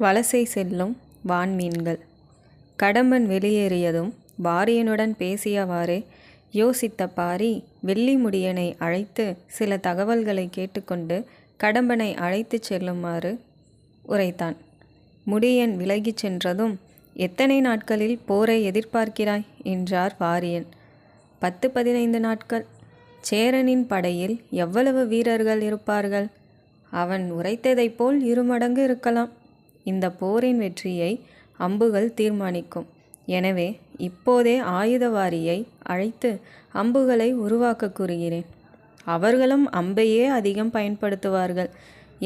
வலசை செல்லும் வான்மீன்கள். கடம்பன் வெளியேறியதும் பாரியனுடன் பேசியவாறே யோசித்த பாரி வெள்ளி முடியனை அழைத்து சில தகவல்களை கேட்டுக்கொண்டு கடம்பனை அழைத்துச் செல்லுமாறு உரைத்தான். முடியன் விலகிச் சென்றதும் எத்தனை நாட்களில் போரை எதிர்பார்க்கிறாய்? என்றார் வாரியன். பத்து பதினைந்து நாட்கள். சேரனின் படையில் எவ்வளவு வீரர்கள் இருப்பார்கள்? அவன் உரைத்ததைப் போல் இருமடங்கு இருக்கலாம். இந்த போரின் வெற்றியை அம்புகள் தீர்மானிக்கும். எனவே இப்போதே ஆயுதவாரியை அழைத்து அம்புகளை உருவாக்க கூறுகிறேன். அவர்களும் அம்பையே அதிகம் பயன்படுத்துவார்கள்.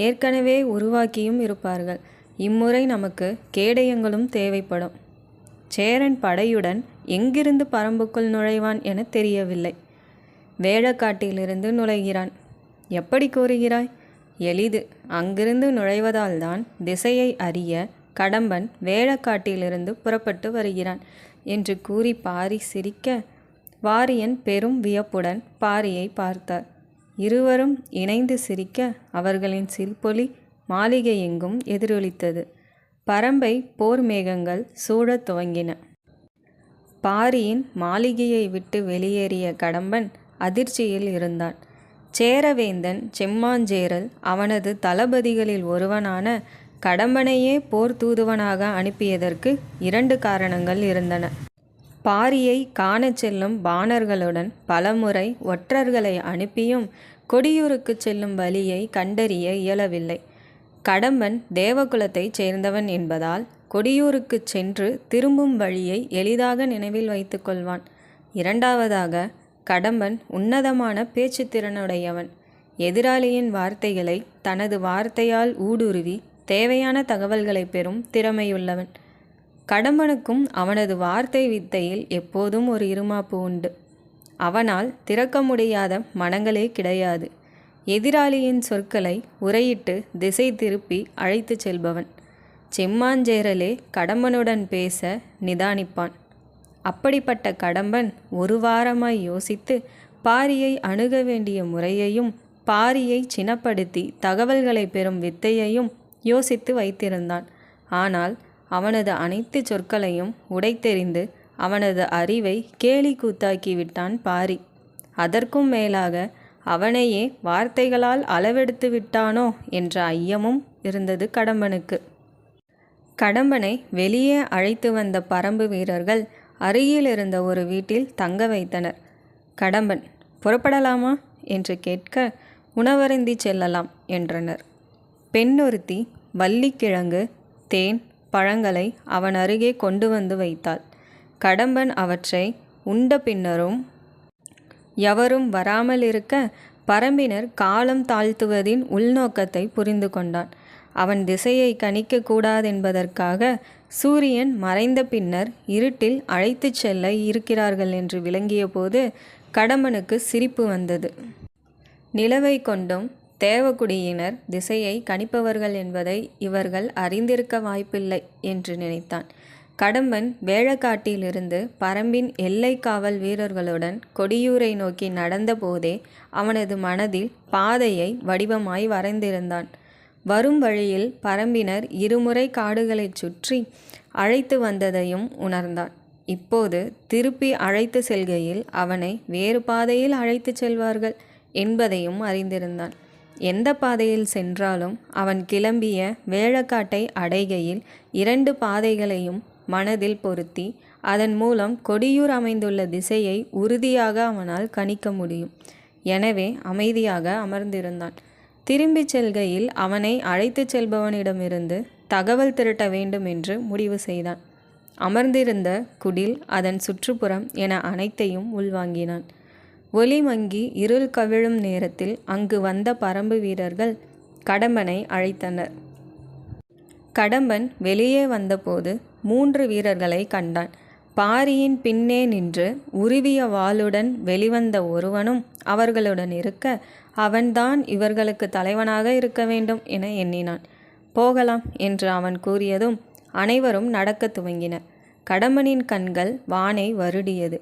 ஏற்கனவே உருவாக்கியும் இருப்பார்கள். இம்முறை நமக்கு கேடயங்களும் தேவைப்படும். சேரன் படையுடன் எங்கிருந்து பரம்புக்குள் நுழைவான் என தெரியவில்லை. வேழக்காட்டிலிருந்து நுழைகிறான். எப்படி கூறுகிறாய்? எளிது. அங்கிருந்து நுழைவதால்தான் திசையை அறிய கடம்பன் வேழக்காட்டிலிருந்து புறப்பட்டு வருகிறான் என்று கூறி பாரி சிரிக்க வாரியன் பெரும் வியப்புடன் பாரியை பார்த்தார். இருவரும் இணைந்து சிரிக்க அவர்களின் சிற்பொலி மாளிகை எங்கும் எதிரொலித்தது. பரம்பை போர் மேகங்கள் சூழத் துவங்கின. பாரியின் மாளிகையை விட்டு வெளியேறிய கடம்பன் அதிர்ச்சியில் இருந்தான். சேரவேந்தன் செம்மாஞ்சேரல் அவனது தளபதிகளில் ஒருவனான கடம்பனையே போர் தூதுவனாக அனுப்பியதற்கு இரண்டு காரணங்கள் இருந்தன. பாரியை காணச் செல்லும் பாணர்களுடன் பலமுறை ஒற்றர்களை அனுப்பியும் கொடியூருக்கு செல்லும் வழியை கண்டறிய இயலவில்லை. கடம்பன் தேவகுலத்தைச் சேர்ந்தவன் என்பதால் கொடியூருக்குச் சென்று திரும்பும் வழியை எளிதாக நினைவில் வைத்து கொள்வான். இரண்டாவதாக கடம்பன் உன்னதமான பேச்சு திறனுடையவன் எதிராளியின் வார்த்தைகளை தனது வார்த்தையால் ஊடுருவி தேவையான தகவல்களை பெறும் திறமையுள்ளவன். கடம்பனுக்கும் அவனது வார்த்தை வித்தையில் எப்போதும் ஒரு இருமாப்பு உண்டு. அவனால் திறக்க முடியாத மனங்களே கிடையாது. எதிராளியின் சொற்களை உரையிட்டு திசை திருப்பி அழைத்துச் செல்பவன். செம்மாஞ்சேரலே கடம்பனுடன் பேச நிதானிப்பான். அப்படிப்பட்ட கடம்பன் ஒரு வாரமாய் யோசித்து பாரியை அணுக வேண்டிய முறையையும் பாரியை சினப்படுத்தி தகவல்களை பெறும் வித்தையையும் யோசித்து வைத்திருந்தான். ஆனால் அவனது அனைத்து சொற்களையும் உடைத்தெறிந்து அவனது அறிவை கேலி கூத்தாக்கி விட்டான் பாரி. அதற்கும் மேலாக அவனையே வார்த்தைகளால் அளவெடுத்து விட்டானோ என்ற ஐயமும் இருந்தது கடம்பனுக்கு. கடம்பனை வெளியே அழைத்து வந்த பரம்பு வீரர்கள் அருகில் இருந்த ஒரு வீட்டில் தங்க வைத்தனர். கடம்பன் புறப்படலாமா என்று கேட்க உணவருந்தி செல்லலாம் என்றனர். பெண்ணொருத்தி வள்ளிக்கிழங்கு தேன் பழங்களை அவன் அருகே கொண்டு வந்து வைத்தாள். கடம்பன் அவற்றை உண்ட பின்னரும் எவரும் வராமல் இருக்க பரம்பினர் காலம் தாழ்த்துவதின் உள்நோக்கத்தை புரிந்து கொண்டான். அவன் திசையை கணிக்க கூடாதென்பதற்காக சூரியன் மறைந்த பின்னர் இருட்டில் அழைத்துச் செல்ல இருக்கிறார்கள் என்று விளங்கிய போது கடம்பனுக்கு சிரிப்பு வந்தது. நிலவை கொண்டும் தேவகுடியினர் திசையை கணிப்பவர்கள் என்பதை இவர்கள் அறிந்திருக்க வாய்ப்பில்லை என்று நினைத்தான். கடம்பன் வேழக்காட்டிலிருந்து பரம்பின் எல்லை காவல் வீரர்களுடன் கொடியூரை நோக்கி நடந்தபோதே அவனது மனதில் பாதையை வடிவமாய் வரைந்திருந்தான். வரும் வழியில் பரம்பினர் இருமுறை காடுகளைச் சுற்றி அழைத்து வந்ததையும் உணர்ந்தான். இப்போது திருப்பி அழைத்து செல்கையில் அவனை வேறு பாதையில் அழைத்துச் செல்வார்கள் என்பதையும் அறிந்திருந்தான். எந்த பாதையில் சென்றாலும் அவன் கிளம்பிய வேழக்காட்டை அடைகையில் இரண்டு பாதைகளையும் மனதில் பொருத்தி அதன் மூலம் கொடியூர் அமைந்துள்ள திசையை உறுதியாக அவனால் கணிக்க முடியும். எனவே அமைதியாக அமர்ந்திருந்தான். திரும்பிச் செல்கையில் அவனை அழைத்துச் செல்பவனிடமிருந்து தகவல் திரட்ட வேண்டும் என்று முடிவு செய்தான். அமர்ந்திருந்த குடில் அதன் சுற்றுப்புறம் என அனைத்தையும் உள்வாங்கினான். ஒளி மங்கி இருள் கவிழும் நேரத்தில் அங்கு வந்த பரம்பு வீரர்கள் கடம்பனை அழைத்தனர். கடம்பன் வெளியே வந்தபோது மூன்று வீரர்களை கண்டான். பாரியின் பின்னே நின்று உருவிய வாளுடன் வெளிவந்த ஒருவனும் அவர்களுடன் இருக்க அவன்தான் இவர்களுக்கு தலைவனாக இருக்க வேண்டும் என எண்ணினான். போகலாம் என்று அவன் கூறியதும் அனைவரும் நடக்கத் துவங்கினர் கடம்பனின் கண்கள் வானை வருடியது.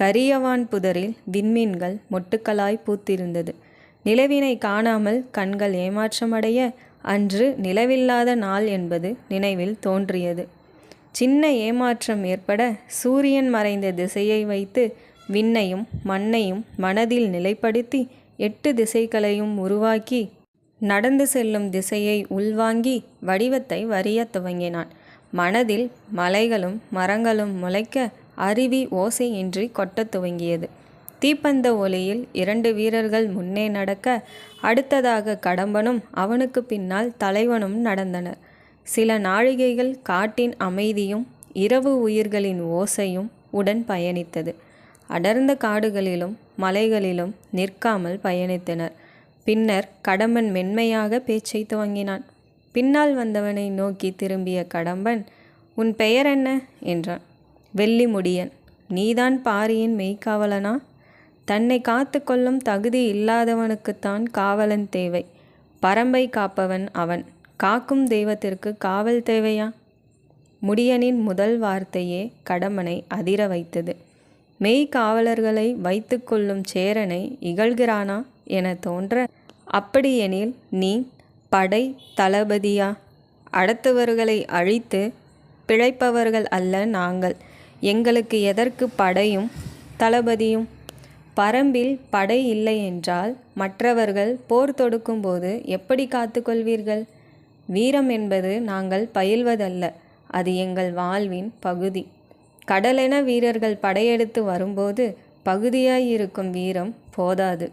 கரியவான் புதரில் விண்மீன்கள் மொட்டுக்களாய் பூத்திருந்தது. நிலவினை காணாமல் கண்கள் ஏமாற்றமடைய அன்று நிலவில்லாத நாள் என்பது நினைவில் தோன்றியது. சின்ன ஏமாற்றம் ஏற்பட சூரியன் மறைந்த திசையை வைத்து விண்ணையும் மண்ணையும் மனதில் நிலைப்படுத்தி எட்டு திசைகளையும் உருவாக்கி நடந்து செல்லும் திசையை உள்வாங்கி வடிவத்தை வரியத் துவங்கினான். மனதில் மலைகளும் மரங்களும் முளைக்க அருவி ஓசையின்றி கொட்டத் துவங்கியது. தீப்பந்த ஒளியில் இரண்டு வீரர்கள் முன்னே நடக்க அடுத்ததாக கடம்பனும் அவனுக்கு பின்னால் தலைவனும் நடந்தனர். சில நாழிகைகள் காட்டின் அமைதியும் இரவு உயிர்களின் ஓசையும் உடன் பயணித்தது. அடர்ந்த காடுகளிலும் மலைகளிலும் நிற்காமல் பயணித்தனர். பின்னர் கடம்பன் மென்மையாக பேச்சை துவங்கினான். பின்னால் வந்தவனை நோக்கி திரும்பிய கடம்பன் உன் பெயர் என்ன? என்றான். வெள்ளிமுடியன் நீதான் பாரியின் மெய்க்காவலனா? தன்னை காத்து கொள்ளும் தகுதி இல்லாதவனுக்குத்தான் காவலன் தேவை. பரம்பை காப்பவன் அவன். காக்கும் தெய்வத்திற்கு காவல் தேவையா? முடியனின் முதல் வார்த்தையே கடம்பனை அதிர வைத்தது. மெய் காவலர்களை வைத்து கொள்ளும் சேரனை இகழ்கிறானா என தோன்ற அப்படியெனில் நீ படை தளபதியா? அடுத்தவர்களை அழித்து பிழைப்பவர்கள் அல்ல நாங்கள். எங்களுக்கு எதற்கு படையும் தளபதியும்? பரம்பில் படை இல்லை என்றால் மற்றவர்கள் போர் தொடுக்கும்போது எப்படி காத்துக்கொள்வீர்கள்? வீரம் என்பது நாங்கள் பயில்வதல்ல அது எங்கள் வாழ்வின் பகுதி. கடலென வீரர்கள் படையெடுத்து வரும்போது பகுதியாயிருக்கும் வீரம் போதாது.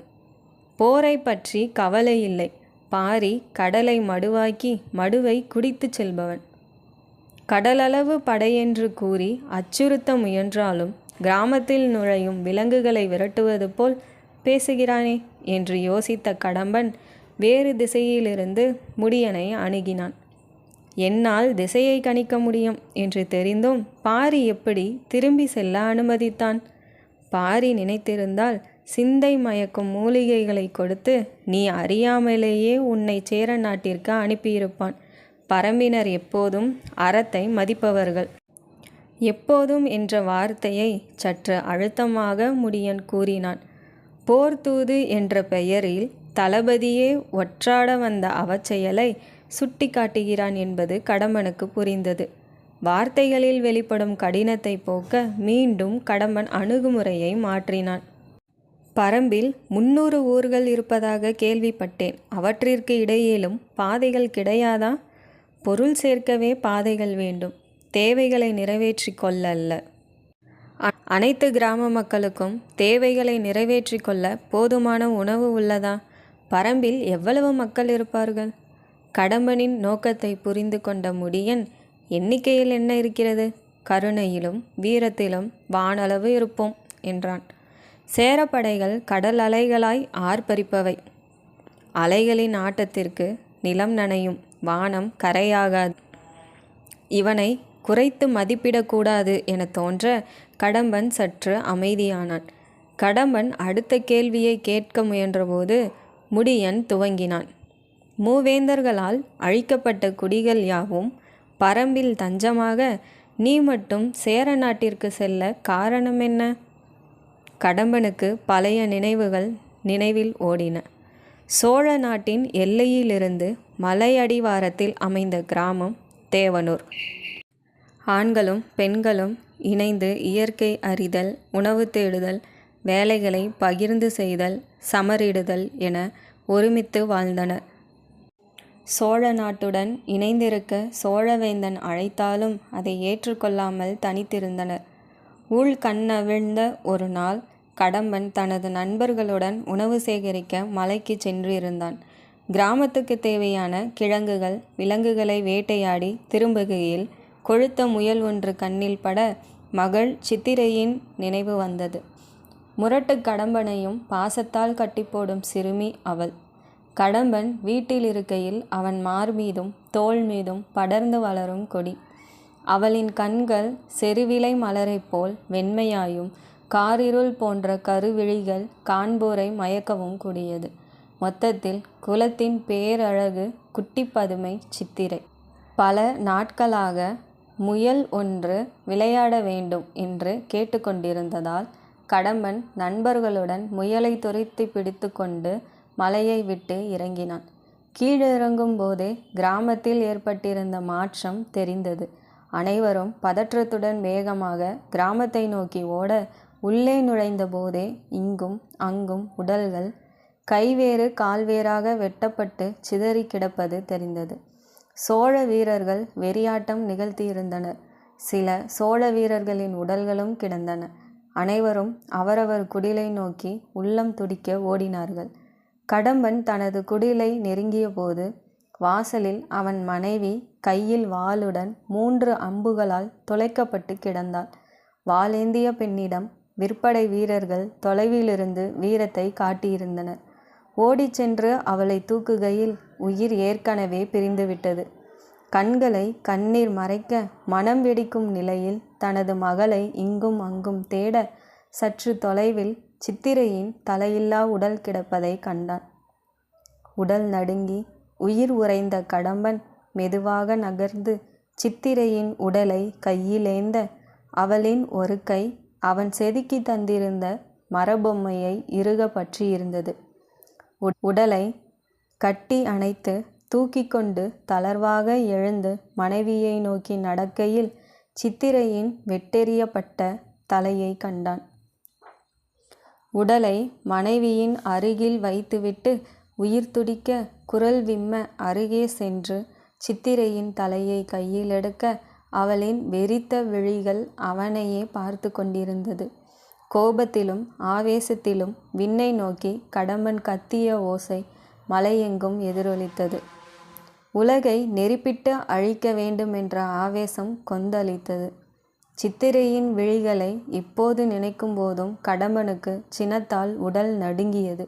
போரை பற்றி கவலை இல்லை. பாரி கடலை மடுவாக்கி மடுவை குடித்துச் செல்பவன். கடலளவு படையென்று கூறி அச்சுறுத்த முயன்றாலும் கிராமத்தில் நுழையும் விலங்குகளை விரட்டுவது போல் பேசுகிறானே? என்று யோசித்த கடம்பன் வேறு திசையிலிருந்து முடியனை அணுகினான். என்னால் திசையை கணிக்க முடியும் என்று தெரிந்தும் பாரி எப்படி திரும்பி செல்ல அனுமதித்தான்? பாரி நினைத்திருந்தால் சிந்தை மயக்கும் மூலிகைகளை கொடுத்து நீ அறியாமலேயே உன்னை சேர நாட்டிற்கு அனுப்பியிருப்பான். பரம்பினர் எப்போதும் அறத்தை மதிப்பவர்கள். எப்போதும் என்ற வார்த்தையை சற்று அழுத்தமாக முடியன் கூறினான். போர்தூது என்ற பெயரில் தளபதியே ஒற்றாட வந்த அவச்செயலை சுட்டி காட்டுகிறான் என்பது கடம்பனுக்கு புரிந்தது. வார்த்தைகளில் வெளிப்படும் கடினத்தை போக்க மீண்டும் கடம்பன் அணுகுமுறையை மாற்றினான். பரம்பில் முன்னூறு ஊர்கள் இருப்பதாக கேள்விப்பட்டேன். அவற்றிற்கு இடையிலும் பாதைகள் கிடையாதா? பொருள் சேர்க்கவே பாதைகள் வேண்டும். தேவைகளை நிறைவேற்றி கொள்ளல்ல. அனைத்து கிராம மக்களுக்கும் தேவைகளை நிறைவேற்றி கொள்ள போதுமான உணவு உள்ளதா? பரம்பில் எவ்வளவு மக்கள் இருப்பார்கள்? கடம்பனின் நோக்கத்தை புரிந்து கொண்ட முடியன் எண்ணிக்கையில் என்ன இருக்கிறது? கருணையிலும் வீரத்திலும் வானளவு இருப்போம் என்றான். சேரப்படைகள் கடல் அலைகளாய் ஆர்ப்பரிப்பவை. அலைகளின் ஆட்டத்திற்கு நிலம் நனையும் வானம் கரையாகாது. இவனை குறைத்து மதிப்பிடக்கூடாது என தோன்ற கடம்பன் சற்று அமைதியானான். கடம்பன் அடுத்த கேள்வியை கேட்க முயன்றபோது முடியன் துவங்கினான். மூவேந்தர்களால் அழிக்கப்பட்ட குடிகள் யாவும் பரம்பில் தஞ்சமாக நீ மட்டும் சேர நாட்டிற்கு செல்ல காரணம் என்ன கடம்பனுக்கு பழைய நினைவுகள் நினைவில் ஓடின. சோழ நாட்டின் எல்லையிலிருந்து மலையடிவாரத்தில் அமைந்த கிராமம் தேவனூர். ஆண்களும் பெண்களும் இணைந்து இயற்கை அறிதல் உணவு தேடுதல் வேலைகளை பகிர்ந்து செய்தல் சமரிடுதல் என ஒருமித்து வாழ்ந்தனர். சோழ நாட்டுடன் இணைந்திருக்க சோழவேந்தன் அழைத்தாலும் அதை ஏற்றுக்கொள்ளாமல் தனித்திருந்தனர். உள் கண்ணவிழ்ந்த ஒரு நாள் கடம்பன் தனது நண்பர்களுடன் உணவு சேகரிக்க மலைக்கு சென்று இருந்தான் கிராமத்துக்கு தேவையான கிழங்குகள் விலங்குகளை வேட்டையாடி திரும்புகையில் கொழுத்த முயல் ஒன்று கண்ணில் பட மகள் சித்திரையின் நினைவு வந்தது. முரட்டு கடம்பனையும் பாசத்தால் கட்டிப்போடும் சிறுமி அவள். கடம்பன் வீட்டில் இருக்கையில் அவன் மார் மீதும் தோல் மீதும் படர்ந்து வளரும் கொடி. அவளின் கண்கள் செருவிலை மலரைப் போல் வெண்மையாயும் காரிருள் போன்ற கருவிழிகள் காண்போரை மயக்கவும் கூடியது. மொத்தத்தில் குலத்தின் பேரழகு குட்டிப்பதுமை சித்திரை. பல நாட்களாக முயல் ஒன்று விளையாட வேண்டும் என்று கேட்டுக்கொண்டிருந்ததால் கடம்பன் நண்பர்களுடன் முயலை துரைத்து பிடித்து கொண்டு மலையை விட்டு இறங்கினான். கீழிறங்கும் போதே கிராமத்தில் ஏற்பட்டிருந்த மாற்றம் தெரிந்தது. அனைவரும் பதற்றத்துடன் வேகமாக கிராமத்தை நோக்கி ஓட உள்ளே நுழைந்த போதே இங்கும் அங்கும் உடல்கள் கைவேறு கால்வேறாக வெட்டப்பட்டு சிதறி கிடப்பது தெரிந்தது. சோழ வீரர்கள் வெறியாட்டம் நிகழ்த்தியிருந்தனர். சில சோழ வீரர்களின் உடல்களும் கிடந்தன. அனைவரும் அவரவர் குடிலை நோக்கி உள்ளம் துடிக்க ஓடினார்கள். கடம்பன் தனது குடிலை நெருங்கிய போது வாசலில் அவன் மனைவி கையில் வாளுடன் மூன்று அம்புகளால் துளைக்கப்பட்டு கிடந்தாள். வாளேந்திய பெண்ணிடம் விற்படை வீரர்கள் தொலைவிலிருந்து வீரத்தை காட்டியிருந்தனர். ஓடிச் சென்று அவளை தூக்குகையில் உயிர் ஏற்கனவே பிரிந்துவிட்டது. கண்களை கண்ணீர் மறைக்க மனம் வெடிக்கும் நிலையில் தனது மகளை இங்கும் அங்கும் தேட சற்று தொலைவில் சித்திரையின் தலையில்லா உடல் கிடப்பதை கண்டான். உடல் நடுங்கி உயிர் உறைந்த கடம்பன் மெதுவாக நகர்ந்து சித்திரையின் உடலை கையிலேந்த அவளின் ஒரு கை அவன் செதுக்கி தந்திருந்த மரபொம்மையை இறுக பற்றியிருந்தது. உடலை கட்டி அணைத்து தூக்கி கொண்டு தளர்வாக எழுந்து மனைவியை நோக்கி நடக்கையில் சித்திரையின் வெட்டெறியப்பட்ட தலையை கண்டான். உடலை மனைவியின் அருகில் வைத்துவிட்டு உயிர் துடிக்க குரல் விம்ம அருகே சென்று சித்திரையின் தலையை கையில் எடுக்க அவளின் வெறித்த விழிகள் அவனையே பார்த்து கொண்டிருந்தது. கோபத்திலும் ஆவேசத்திலும் விண்ணை நோக்கி கடம்பன் கத்திய ஓசை மலையெங்கும் எதிரொலித்தது. உலகை நெருப்பிட்டு அழிக்க வேண்டுமென்ற ஆவேசம் கொந்தளித்தது. சித்திரையின் விழிகளை இப்போது நினைக்கும் போதும் கடம்பனுக்கு சினத்தால் உடல் நடுங்கியது.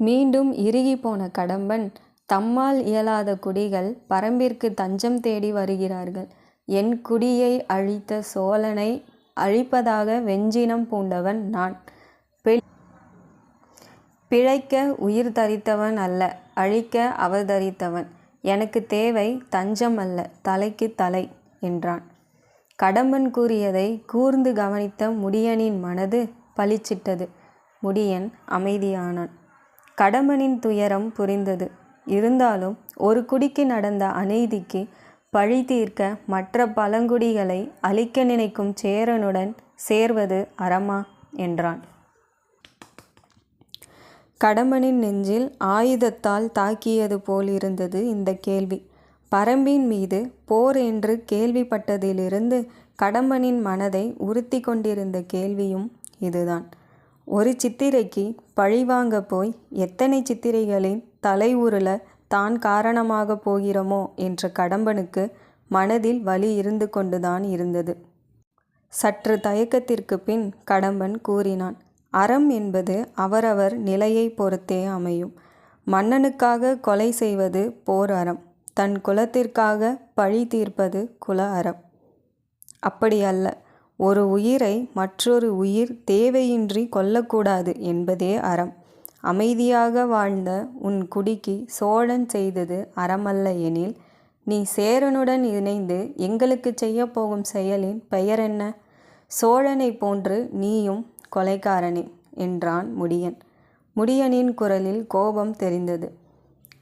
மீண்டும் இறுகி போன கடம்பன் தம்மால் இயலாத குடிகள் பரம்பிற்கு தஞ்சம் தேடி வருகிறார்கள். என் குடியை அழித்த சோழனை அழிப்பதாக வெஞ்சினம் பூண்டவன் நான். பிழைக்க உயிர் தரித்தவன் அல்ல அழிக்க அவதரித்தவன். எனக்கு தேவை தஞ்சம் அல்ல தலைக்கு தலை என்றான். கடம்பன் கூறியதை கூர்ந்து கவனித்த முடியனின் மனது பளிச்சிட்டது. முடியன் அமைதியானான். கடம்பனின் துயரம் புரிந்தது. இருந்தாலும் ஒரு குடிக்கு நடந்த அநீதிக்கு பழி தீர்க்க மற்ற பழங்குடிகளை அழிக்க நினைக்கும் சேரனுடன் சேர்வது அறமா? என்றான். கடம்பனின் நெஞ்சில் ஆயுதத்தால் தாக்கியது போல் இருந்தது இந்த கேள்வி. பரம்பின் மீது போர் என்று கேள்விப்பட்டதிலிருந்து கடம்பனின் மனதை உறுத்தி கொண்டிருந்த கேள்வியும் இதுதான். ஒரு சித்திரைக்கு பழிவாங்க போய் எத்தனை சித்திரைகளின் தலை உருள தான் காரணமாக போகிறோமோ என்ற கடம்பனுக்கு மனதில் வலி இருந்து கொண்டுதான் இருந்தது. சற்று தயக்கத்திற்கு பின் கடம்பன் கூறினான் அறம் என்பது அவரவர் நிலையை பொறுத்தே அமையும். மன்னனுக்காக கொலை செய்வது போர் அறம். தன் குலத்திற்காக பழி தீர்ப்பது குல அறம். அப்படி அல்ல. ஒரு உயிரை மற்றொரு உயிர் தேவையின்றி கொல்லக்கூடாது என்பதே அறம். அமைதியாக வாழ்ந்த உன் குடிக்கு சோழன் செய்தது அறமல்ல எனில் நீ சேரனுடன் இணைந்து எங்களுக்கு செய்யப்போகும் செயலின் பெயர் என்ன? சோழனைப் போன்று நீயும் கொலைக்காரனே என்றான் முடியன். முடியனின் குரலில் கோபம் தெரிந்தது.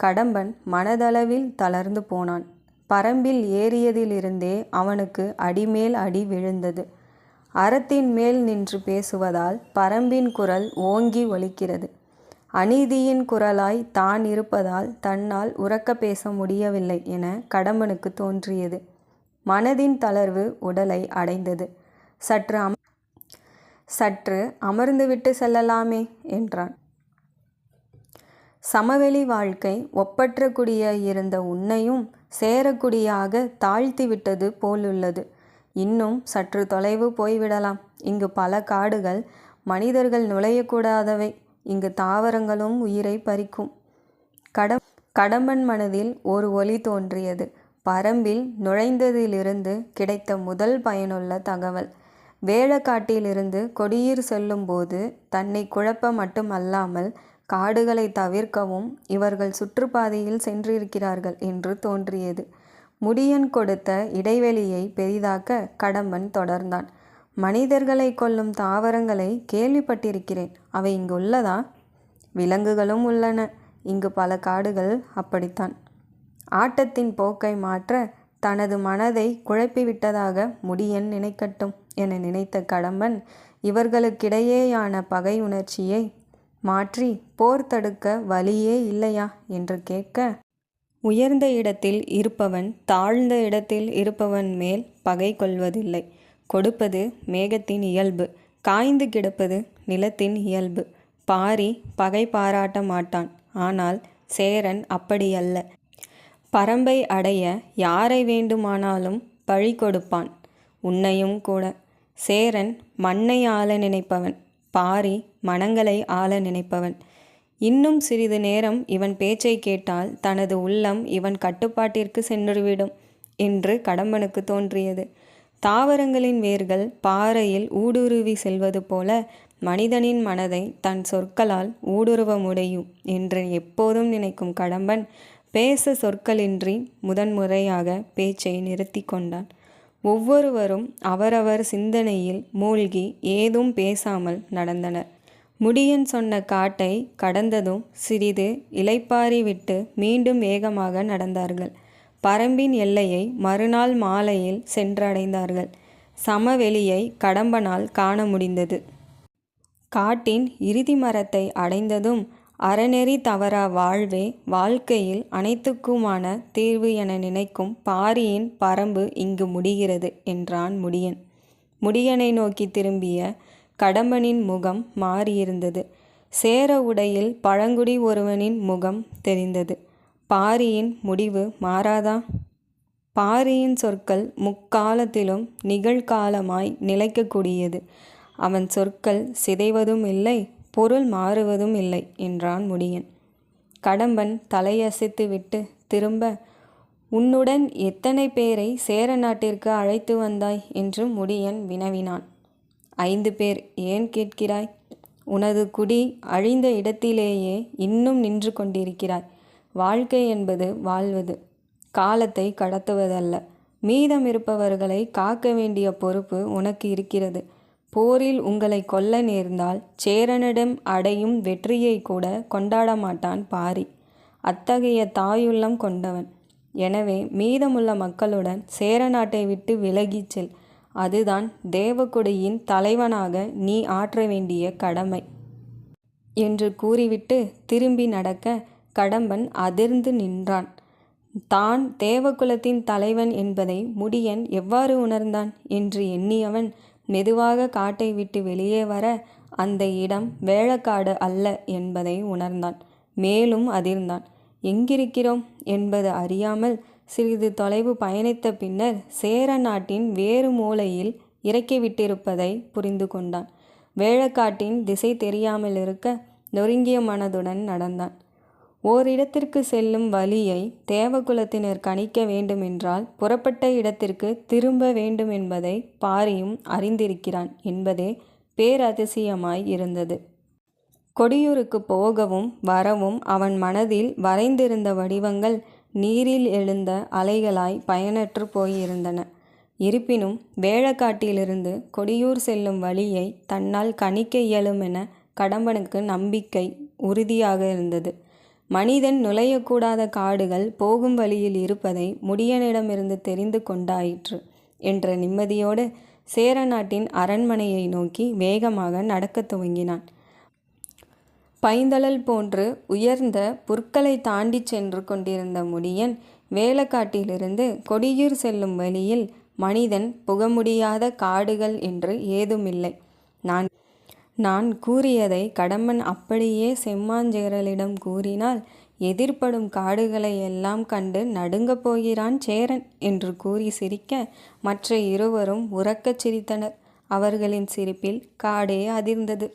கடம்பன் மனதளவில் தளர்ந்து போனான். பரம்பில் ஏறியதிலிருந்தே அவனுக்கு அடிமேல் அடி விழுந்தது. அறத்தின் மேல் நின்று பேசுவதால் பரம்பின் குரல் ஓங்கி ஒலிக்கிறது. அநீதியின் குரலாய் தான் இருப்பதால் தன்னால் உறக்க பேச முடியவில்லை என கடம்பனுக்கு தோன்றியது. மனதின் தளர்வு உடலை அடைந்தது. சற்று அம சற்று அமர்ந்துவிட்டு செல்லலாமே என்றான். சமவெளி வாழ்க்கை ஒப்பற்றக்கூடிய இருந்த உன்னையும் சேரக்குடியாக தாழ்த்திவிட்டது போலுள்ளது. இன்னும் சற்று தொலைவு போய்விடலாம். இங்கு பல காடுகள் மனிதர்கள் நுழையக்கூடாதவை. இங்கு தாவரங்களும் உயிரை பறிக்கும். கட கடம்பன் மனதில் ஒரு ஒலி தோன்றியது. பரம்பில் நுழைந்ததிலிருந்து கிடைத்த முதல் பயனுள்ள தகவல். வேளக்காட்டிலிருந்து கொடியீர் செல்லும்போது தன்னை குழப்ப மட்டுமல்லாமல் காடுகளை தவிர்க்கவும் இவர்கள் சுற்றுப்பாதையில் சென்றிருக்கிறார்கள் என்று தோன்றியது. முடியன் கொடுத்த இடைவெளியை பெரிதாக்க கடம்பன் தொடர்ந்தான். மனிதர்களை கொல்லும் தாவரங்களை கேள்விப்பட்டிருக்கிறேன். அவை இங்கு உள்ளதா விலங்குகளும் உள்ளன. இங்கு பல காடுகள் அப்படித்தான். ஆட்டத்தின் போக்கை மாற்ற தனது மனதை குழப்பிவிட்டதாக முடியன் நினைக்கட்டும் என நினைத்த கடம்பன் இவர்களுக்கிடையேயான பகை உணர்ச்சியை மாற்றி போர் தடுக்க வழியே இல்லையா? என்று கேட்க உயர்ந்த இடத்தில் இருப்பவன் தாழ்ந்த இடத்தில் இருப்பவன் மேல் பகை கொள்வதில்லை. கொடுப்பது மேகத்தின் இயல்பு காய்ந்து கிடப்பது நிலத்தின் இயல்பு. பாரி பகை பாராட்ட மாட்டான் ஆனால் சேரன் அப்படியல்ல. பரம்பை அடைய யாரை வேண்டுமானாலும் பழி கொடுப்பான். உன்னையும் கூட. சேரன் மண்ணை ஆள நினைப்பவன். பாரி மனங்களை ஆள நினைப்பவன். இன்னும் சிறிது நேரம் இவன் பேச்சை கேட்டால் தனது உள்ளம் இவன் கட்டுப்பாட்டிற்கு சென்றுவிடும் என்று கடம்பனுக்கு தோன்றியது. தாவரங்களின் வேர்கள் பாறையில் ஊடுருவி செல்வது போல மனிதனின் மனதை தன் சொற்களால் ஊடுருவ முடியும் என்று எப்போதும் நினைக்கும் கடம்பன் பேச சொற்களின்றி முதன்முறையாக பேச்சை நிறுத்தி கொண்டான். ஒவ்வொருவரும் அவரவர் சிந்தனையில் மூழ்கி ஏதும் பேசாமல் நடந்தனர். முடியன் சொன்ன காட்டை கடந்ததும் சிறிது இலைப்பாரி விட்டு மீண்டும் வேகமாக நடந்தார்கள். பரம்பின் எல்லையை மறுநாள் மாலையில் சென்றடைந்தார்கள். சமவெளியை கடம்பனால் காண முடிந்தது. காட்டின் இறுதி மரத்தை அடைந்ததும் அறநெறி தவறா வாழ்வே வாழ்க்கையில் அனைத்துக்குமான தீர்வு என நினைக்கும் பாரியின் பரம்பு இங்கு முடிகிறது என்றான் முடியன். முடியனை நோக்கி திரும்பிய கடம்பனின் முகம் மாறியிருந்தது. சேர உடையில் பழங்குடி ஒருவனின் முகம் தெரிந்தது. பாரியின் முடிவு மாறாதா? பாரியின் சொற்கள் முக்காலத்திலும் நிகழ்காலமாய் நிலைக்கக்கூடியது. அவன் சொற்கள் சிதைவதும் இல்லை பொருள் மாறுவதும் இல்லை என்றான் முடியன். கடம்பன் தலையசைத்து விட்டு திரும்ப உன்னுடன் எத்தனை பேரை சேர நாட்டிற்கு அழைத்து வந்தாய்? என்று முடியன் வினவினான். ஐந்து பேர் ஏன் கேட்கிறாய்? உனது குடி அழிந்த இடத்திலேயே இன்னும் நின்று கொண்டிருக்கிறாய். வாழ்க்கை என்பது வாழ்வது காலத்தை கடத்துவதல்ல. மீதம் இருப்பவர்களை காக்க வேண்டிய பொறுப்பு உனக்கு இருக்கிறது. போரில் உங்களை கொல்ல நேர்ந்தால் சேரனிடம் அடையும் வெற்றியை கூட கொண்டாட மாட்டான் பாரி. அத்தகைய தாயுள்ளம் கொண்டவன். எனவே மீதமுள்ள மக்களுடன் சேர நாட்டை விட்டு விலகிச் செல். அதுதான் தேவகுடியின் தலைவனாக நீ ஆற்ற வேண்டிய கடமை. என்று கூறிவிட்டு திரும்பி நடக்க கடம்பன் அதிர்ந்து நின்றான். தான் தேவகுலத்தின் தலைவன் என்பதை முடியன் எவ்வாறு உணர்ந்தான்? என்று எண்ணியவன் மெதுவாக காட்டை விட்டு வெளியே வர அந்த இடம் வேளக்காடு அல்ல என்பதை உணர்ந்தான். மேலும் அதிர்ந்தான். எங்கிருக்கிறோம்? என்பது அறியாமல் சிறிது தொலைவு பயணித்த பின்னர் சேர நாட்டின் வேறு மூலையில் இறக்கிவிட்டிருப்பதை புரிந்து கொண்டான். வேழக்காட்டின் திசை தெரியாமல் இருக்க நொறுங்கிய மனதுடன் நடந்தான். ஓரிடத்திற்கு செல்லும் வழியை தேவகுலத்தினர் கணிக்க வேண்டுமென்றால் புறப்பட்ட இடத்திற்கு திரும்ப வேண்டும் என்பதை பாரியும் அறிந்திருக்கிறான் என்பதே பேரதிசயமாய் இருந்தது. கொடியூருக்கு போகவும் வரவும் அவன் மனதில் வரைந்திருந்த வடிவங்கள் நீரில் எழுந்த அலைகளாய் பயனற்று போயிருந்தன. இருப்பினும் வேழக்காட்டிலிருந்து கொடியூர் செல்லும் வழியை தன்னால் கணிக்க இயலுமென கடம்பனுக்கு நம்பிக்கை உறுதியாக இருந்தது. மனிதன் நுழையக்கூடாத காடுகள் போகும் வழியில் இருப்பதை முடியனிடமிருந்து தெரிந்து கொண்டாயிற்று என்ற நிம்மதியோடு சேர நாட்டின் அரண்மனையை நோக்கி வேகமாக நடக்கத் துவங்கினான். பைந்தளல் போன்று உயர்ந்த புற்களை தாண்டி சென்று கொண்டிருந்த முடியன் வேலக்காட்டிலிருந்து கொடியூர் செல்லும் வழியில் மனிதன் புக முடியாத காடுகள் என்று ஏதுமில்லை. நான் நான் கூறியதை கடம்பன் அப்படியே செம்மாஞ்சேரலிடம் கூறினால் எதிர்ப்படும் காடுகளை எல்லாம் கண்டு நடுங்கப் போகிறான் சேரன் என்று கூறி சிரிக்க மற்ற இருவரும் உறக்கச் சிரித்தனர். அவர்களின் சிரிப்பில் காடே அதிர்ந்தது.